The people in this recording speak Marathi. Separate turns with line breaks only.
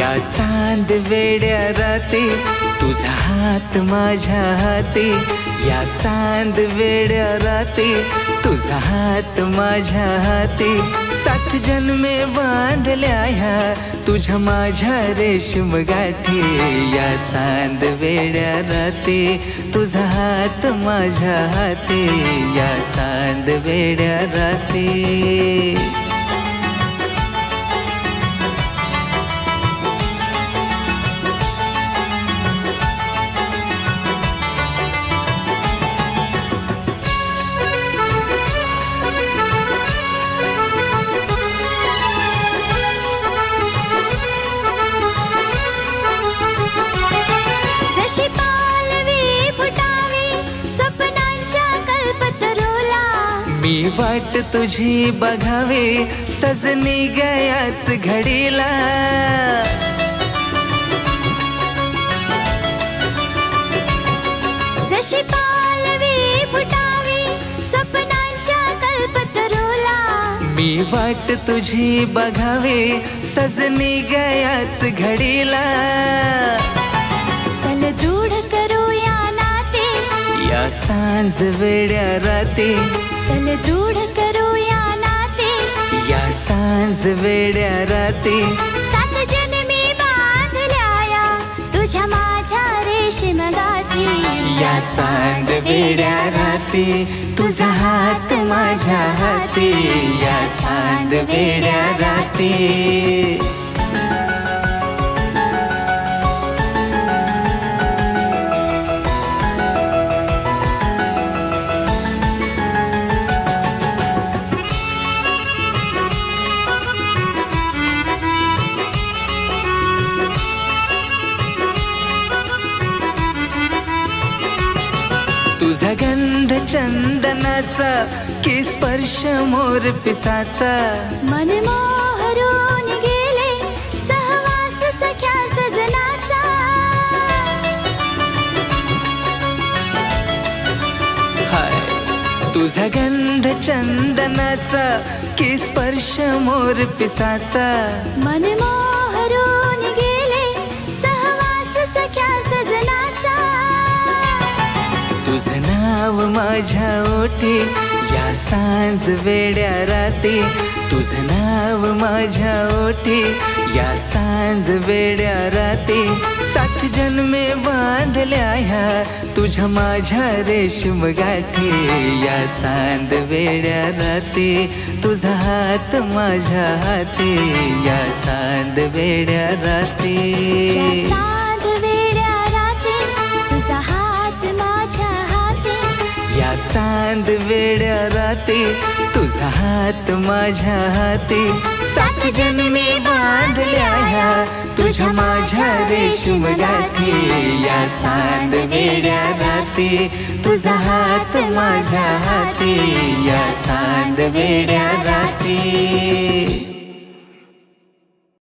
या चांद वेड्या राते तुझा हात माझ्या हाती. या चांद वेड्या राते तुझा हात माझ्या हाती. सात जन्मे बांधल्या ह्या तुझ्या माझ्या रेशम गाठी या चांद वेड्या राते तुझा हात माझ्या हाती. या चांद वेड्या राते मी वाट तुझी बघावी सजनी गयाच घडीला.
जशी पालवी फुटावी स्वप्नांच्या कल्पतरुला
मी वाट तुझी बघावी सजनी गयाच घडीला. सांज वेड्या राती
चल दृढ करूया नाते.
या सांज वेड्या राती
सात जन्मी बांधल्या या तुझ्या माझ्या रेशीम गाठी
या चांद वेड्या राती तुझा हात माझ्या हाती. या चांद वेड्या राती चंदनाचा की स्पर्श मोर पिसाचा.
मन मोहरून गेले सहवास सख्या सजनाचा.
हाय तुझा गंध चंदनाचा की स्पर्श मोर पिसाचा.
मन
माझ्या ओठी या सांज वेड्या राती. तुझं नाव माझ्या ओटी या सांज वेड्या राती. सात जन्मे बांधल्या ह्या तुझ्या माझ्या रेशीम गाठी या चांद वेड्या राती तुझा हात माझ्या हाती. या चांद वेड्या
या
राती चांद वेड्या राती तुझा हात माझ्या हाती. सात जन्मी बांधल्या ह्या तुझ्या माझ्या रेशीम गाठी या चांद वेड्या राती तुझा हात माझ्या हाती. या चांद वेड्या राती.